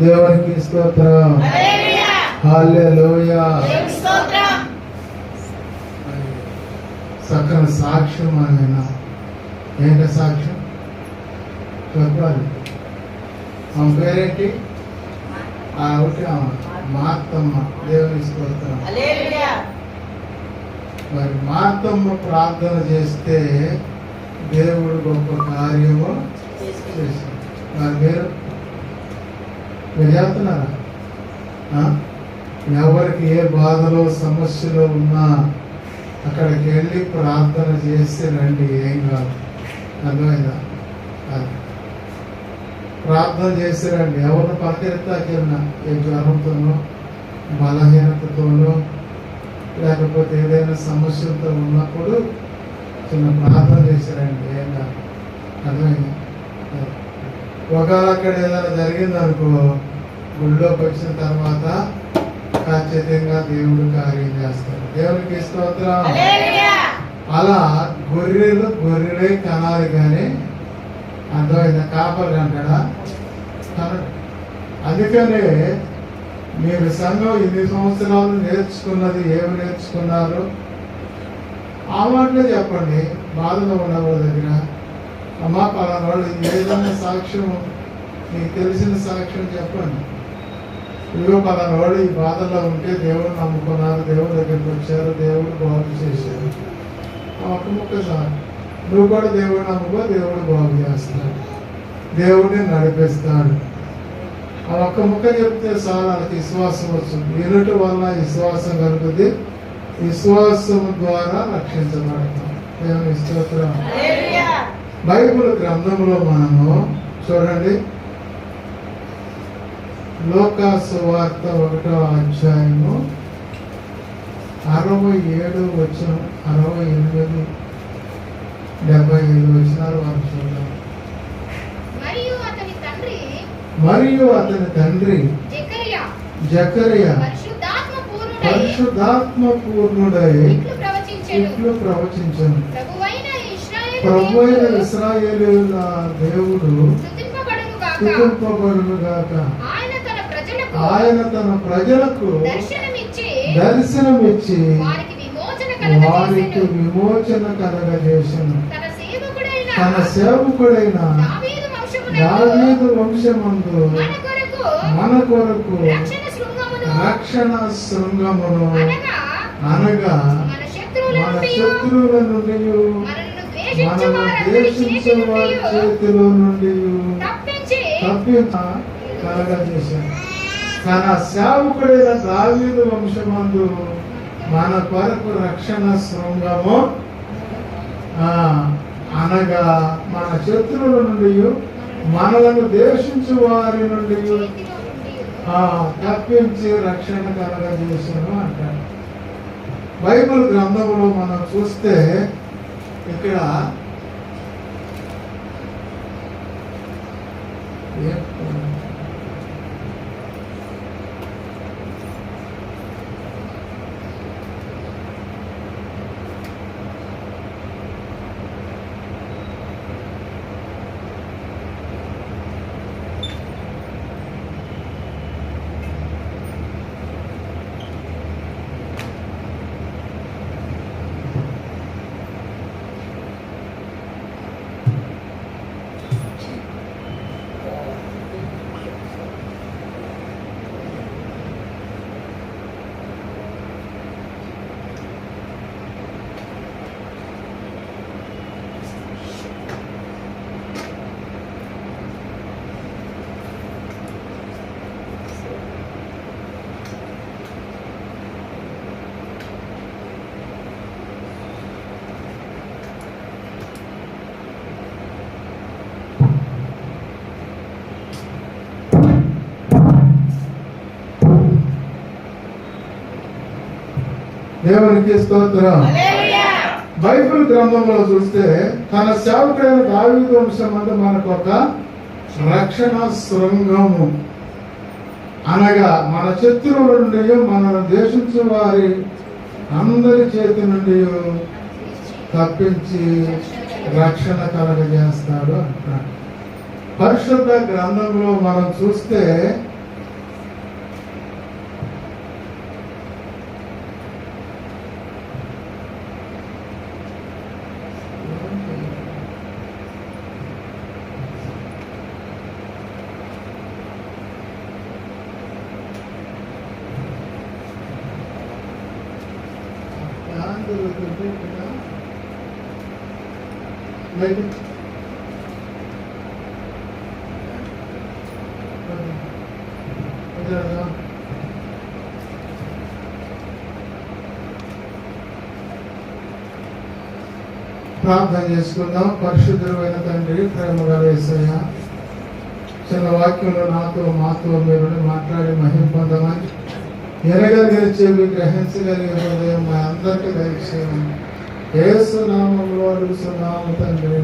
దేవునికి స్తోత్రం. సకల సాక్ష్యం ఆయన ఏంట సాక్ష్యం? చెప్పాలి. ఆమె పేరేంటి? ఆ ఒకటి ఆమె దేవుని స్తోత్రం. మరి మాతమ్మ ప్రార్థన చేస్తే దేవుడు గొప్ప కార్యము చేశాడు మరి మీరు మీరు చేస్తున్నారా ఎవరికి ఏ బాధలో సమస్యలో ఉన్నా అక్కడికి వెళ్ళి ప్రార్థన చేస్తే రండి ఏం కాదు. అర్థమైందా? అది. ప్రార్థన చేసి రండి. ఎవరిని పలకెత్తాకెళ్ళినా ఏ జ్వరంతోనో బలహీనతతోనో లేకపోతే ఏదైనా సమస్యలతో ఉన్నప్పుడు చిన్న ప్రార్థన చేశారండి ఏం కాదు. అర్థమైంది? ఒకవేళ అక్కడ ఏదైనా జరిగింది అనుకో గుళ్ళోకి వచ్చిన తర్వాత ఖచ్చితంగా దేవుడు కార్యం చేస్తాడు. దేవునికి స్తోత్రం. అలా గొర్రెలు గొర్రెలే కనాలి కానీ అర్థమైందా? కాపలు అంటాడా? కనడు అందుకనే మీరు సంఘం ఇన్ని సంవత్సరాలు నేర్చుకున్నది ఏమి నేర్చుకున్నారు? ఆ మాటలే చెప్పండి. బాధలో ఉన్న వాళ్ళ దగ్గర అమ్మా వాళ్ళు ఏదైనా సాక్ష్యం నీకు తెలిసిన సాక్ష్యం చెప్పండి. ఇదిగో పలానా వాళ్ళు ఈ బాధల్లో ఉంటే దేవుడు నమ్ముకున్నారు దేవుడి దగ్గరికి వచ్చారు దేవుడు బాగు చేశారు. ఒక ఒక్క ముక్క చాలు. నువ్వు కూడా దేవుడు నమ్ముకో దేవుడు బాగు చేస్తాడు. దేవుడిని నడిపిస్తాడు. ఆ ఒక్క ముక్క చెప్తే సార్ వాళ్ళకి విశ్వాసం వస్తుంది. వినుట వల్ల విశ్వాసం కలుగుతుంది విశ్వాసం ద్వారా రక్షించబడతాం. దేవుని స్తోత్రం. బైబిల్ గ్రంథంలో మనము చూడండి. లోకాసు వార్త ఒకటో అధ్యాయము అరవై ఏడు వచ్చిన అరవై ఎనిమిది డెబ్బై ఐదు వచ్చినారు వారు చూడండి మరియు అతని తండ్రి జకర్యా జకరియా పరిశుద్ధాత్మ పూర్ణుడై పరిశుద్ధాత్మ పూర్ణుడై ఇట్లు ప్రవచించెను ఇట్లు ప్రవచించను ప్రభువైన ఇశ్రాయేలు ప్రభు అయిన దేవుడు ఇస్రాయేలీల దేవుడు స్తుతింపబడును గాక స్థుతింపబడును గాక ఆయన తన ప్రజలకు దర్శనమిచ్చి వారికి విమోచన కలగజేసెను. తన సేవకుడైన దావీదు వంశమందు మన కొరకు రక్షణ శృంగమును అనగా మన శత్రువుల నుండి శత్రువుల నుండి చేతిలో నుండి కలగజేశాను తన సేవకుడైన దావీదు వంశమందు మన కొరకు రక్షణ శృంగము ఆ, అనగా మన శత్రువుల నుండి మనలను దేశించు వారి నుండి ఆ, తప్పించి రక్షణ కలగజేసాను అంటారు. బైబిల్ గ్రంథంలో మనం చూస్తే ఇక్కడ దేవునికి స్తోత్రం. బైబిల్ గ్రంథంలో చూస్తే తన సేవకుడైన దావీదు వంశం అంటే మనకు ఒక రక్షణ శృంగము. అనగా మన శత్రువుల నుండి మనను దేశించు వారి అందరి చేతి నుండి తప్పించి రక్షణ కలగజేస్తాడు అంటాడు. పరిశుద్ధ గ్రంథంలో మనం చూస్తే ఏంటి ఇక్కడ? లైట్ ప్రార్థన చేసుకుందాం పరిశుద్ధమైన తండ్రి ప్రేమ వేసయ్య చిన్న వాక్యంలో నాతో మాతో మీరు మాట్లాడి మహిం పొందమని ఎరగలిగే గ్రహించగలిగిన హృదయం మా అందరికీ దయచేయండి. ఏసునామంలో అడుగుతున్నాము తండ్రి.